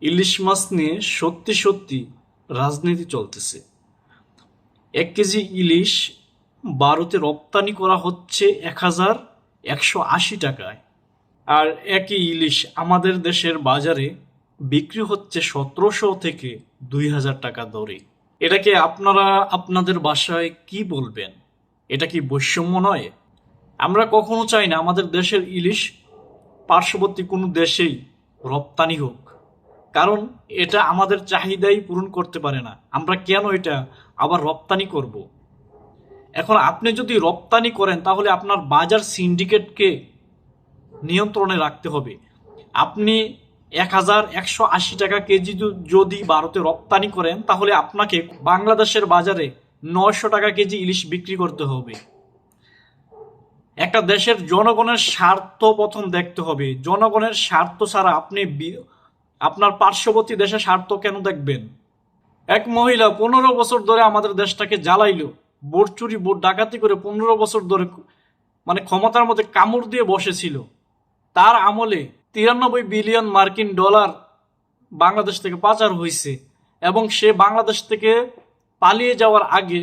ইলিশ মাছ নিয়ে সত্যি সত্যি রাজনীতি চলতেছে। এক কেজি ইলিশ ভারতে রপ্তানি করা হচ্ছে এক হাজার একশো আশি টাকায়। আর একই ইলিশ আমাদের দেশের বাজারে বিক্রি হচ্ছে সতেরোশো থেকে দুই হাজার টাকা দরে। এটাকে আপনারা আপনাদের বাসায় কি বলবেন? এটা কি বৈষম্য নয়? আমরা কখনো চাই না আমাদের দেশের ইলিশ পার্শ্ববর্তী কোনো দেশেই রপ্তানি হোক। কারণ এটা আমাদের চাহিদাই পূরণ করতে পারে না। আমরা কেন এটা আবার রপ্তানি করব? এখন আপনি যদি রপ্তানি করেন, তাহলে আপনার বাজার সিন্ডিকেটকে নিয়ন্ত্রণে রাখতে হবে। আপনি এক হাজার একশো আশি টাকা কেজি যদি ভারতে রপ্তানি করেন, তাহলে আপনাকে বাংলাদেশের বাজারে নয়শো টাকা কেজি ইলিশ বিক্রি করতে হবে। একটা দেশের জনগণের স্বার্থ প্রথম দেখতে হবে। জনগণের স্বার্থ ছাড়া আপনি আপনার পার্শ্ববর্তী দেশের স্বার্থ কেন দেখবেন? এক মহিলা পনেরো বছর ধরে আমাদের দেশটাকে জ্বালাইল ভোট চুরি ভোট ডাকাতি করে পনেরো বছর ধরে মানে ক্ষমতার মধ্যে কামড় দিয়ে বসেছিল। তার আমলে তিরানব্বই বিলিয়ন মার্কিন ডলার বাংলাদেশ থেকে পাচার হয়েছে এবং সে বাংলাদেশ থেকে পালিয়ে যাওয়ার আগে